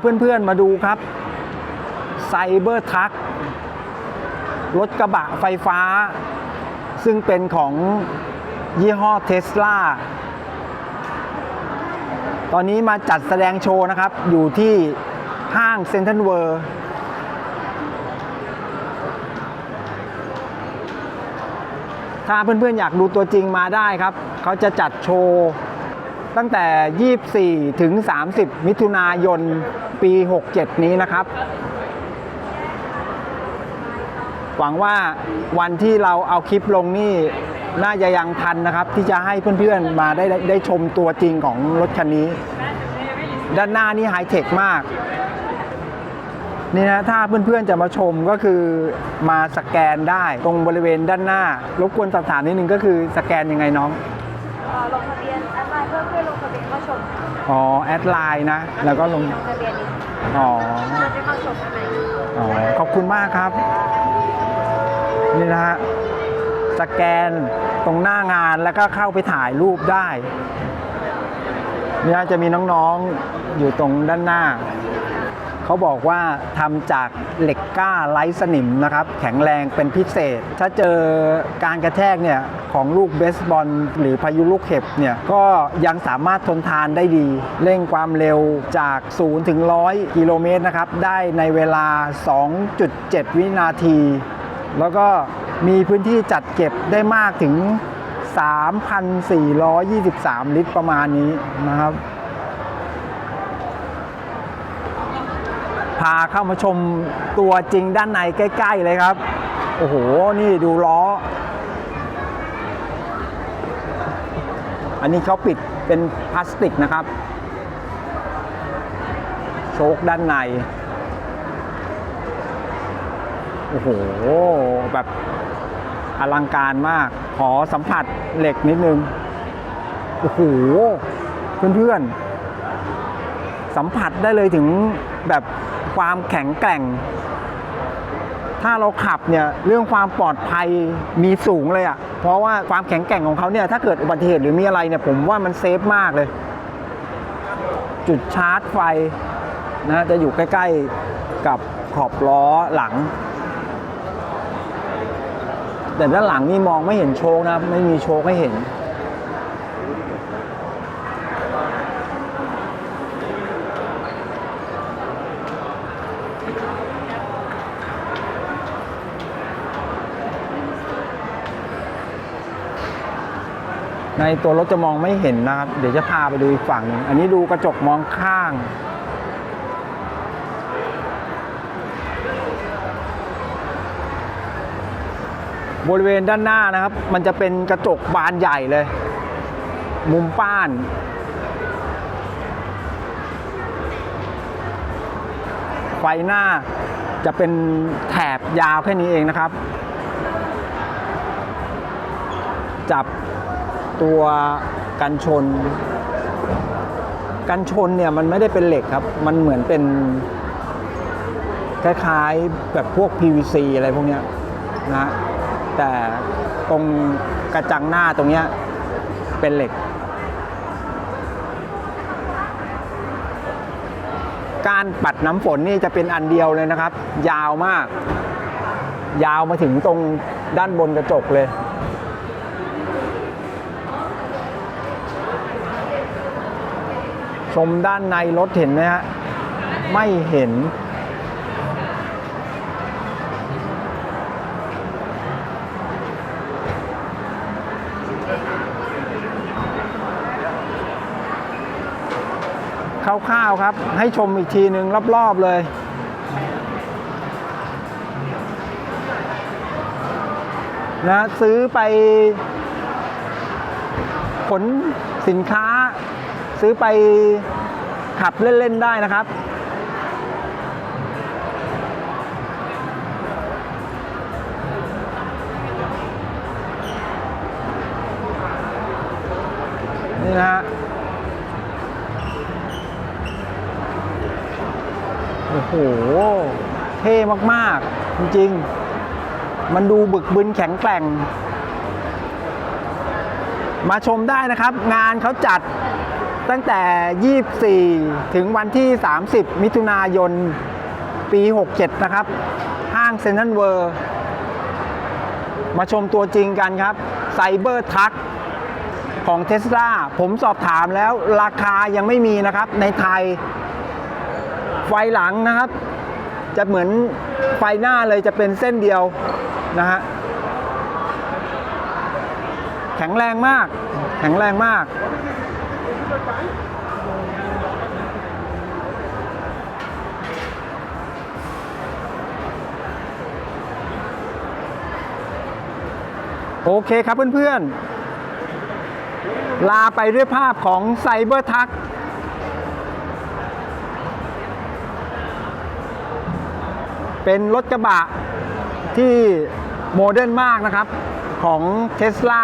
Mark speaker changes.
Speaker 1: เพื่อนๆมาดูครับไซเบอร์ทักรถกระบะไฟฟ้า ซึ่งเป็นของยี่ห้อเทสลาตอนนี้มาจัดแสดงโชว์นะครับ อยู่ที่ห้างเซ็นทรัลเวิร์ถ้าเพื่อนๆอยากดูตัวจริงมาได้ครับ เขาจะจัดโชว์ ตั้งแต่ 24 ถึง 30 มิถุนายน ปี 67 นี้นะครับ หวังว่าวันที่เราเอาคลิปลงนี่น่าจะยังทันนะครับ ที่จะให้เพื่อนๆมาได้ได้ได้ชมตัวจริงของรถคันนี้ ด้านหน้านี่ไฮเทคมากนี่นะถ้าเพื่อนๆจะมาชมก็คือมาสแกนได้ตรงบริเวณด้านหน้า รบกวนสอบถามนิดนึงก็คือสแกนยังไงน้อง
Speaker 2: เออลงทะเบียนแอดไลน์เพื่อเพื่อลงทะ เบียนเข้าชม
Speaker 1: อ๋อ แอดไลน์นะ แล้วก็ลง
Speaker 2: ลงทะเบียนนี้
Speaker 1: อ๋อ
Speaker 2: เพื่อจะเข้าชมข้างใน
Speaker 1: อ๋อ ขอบคุณมากครับ นี่นะฮะ สแกนตรงหน้างานแล้วก็เข้าไปถ่ายรูปได้ เนี่ยจะมีน้องๆอยู่ตรงด้านหน้า เขาบอกว่าทำจากเหล็กกล้าไร้สนิมนะครับ แข็งแรงเป็นพิเศษ ถ้าเจอการกระแทกเนี่ยของลูกเบสบอลหรือพายุลูกเห็บเนี่ยก็ยังสามารถทนทานได้ดี เร่งความเร็วจาก 0 ถึง 100 กิโลเมตรนะครับ ได้ในเวลา 2.7 วินาที แล้วก็มีพื้นที่จัดเก็บได้มากถึง 3,423 ลิตรประมาณนี้นะครับ พาเข้ามาชมตัวจริงด้านในใกล้ ๆ เลยครับ โอ้โห นี่ดูล้อ อันนี้เขาปิดเป็นพลาสติกนะครับ โชคด้านใน โอ้โห แบบอลังการมาก ขอสัมผัสเหล็กนิดนึง โอ้โห เพื่อนๆ สัมผัสได้เลยถึงแบบ ความแข็งแกร่ง ถ้าเราขับเนี่ยเรื่องความปลอดภัยมีสูงเลยอะ่ะ เพราะว่าความแข็งแกร่งของเขาเนี่ยถ้าเกิดอุบัติเหตุหรือมีอะไรเนี่ยผมว่ามันเซฟมากเลย จุดชาร์จไฟนะจะอยู่ใกล้ ๆกับขอบล้อหลัง แต่ด้านหลังนี่มองไม่เห็นโชคนะไม่มีโชคให้เห็น ในตัวรถจะมองไม่เห็นนะครับ เดี๋ยวจะพาไปดูอีกฝั่งนึงอันนี้ดูกระจกมองข้าง บริเวณด้านหน้านะครับ มันจะเป็นกระจกบานใหญ่เลย มุมป้าน ไฟหน้าจะเป็นแถบยาวแค่นี้เองนะครับ จับ ตัวกันชน กันชนเนี่ยมันไม่ได้เป็นเหล็กครับ มันเหมือนเป็นคล้ายๆแบบพวก PVC อะไรพวกเนี้ยนะแต่ตรงกระจังหน้าตรงเนี้ยเป็นเหล็ก การปัดน้ำฝนนี่จะเป็นอันเดียวเลยนะครับ ยาวมาก ยาวมาถึงตรงด้านบนกระจกเลย มด้านในรถเห็นไหมฮะ ไม่เห็น คร่าวๆครับ ให้ชมอีกทีหนึ่งรอบ ๆ เลยนะซื้อไปขนสินค้า ซื้อไปขับเล่น ๆ ได้นะครับ นี่นะฮะโอ้โห เท่มาก ๆ จริง ๆ มันดูบึกบึนแข็งแกร่ง มาชมได้นะครับ งานเขาจัด ตั้งแต่ 24 ถึงวันที่ 30 มิถุนายน ปี 67 นะครับ ห้างเซ็นทรัลเวิร์มาชมตัวจริงกันครับไซเบอร์ทักของเท sla ผมสอบถามแล้วราคายังไม่มีนะครับ ในไทย ไฟหลังนะครับ จะเหมือนไฟหน้าเลยจะเป็นเส้นเดียวนะฮะแข็งแรงมาก แข็งแรงมาก โอเคครับเพื่อนๆ ลาไปด้วยภาพของไซเบอร์ทักเป็นรถกระบะที่โมเดิร์นมากนะครับ ของ Tesla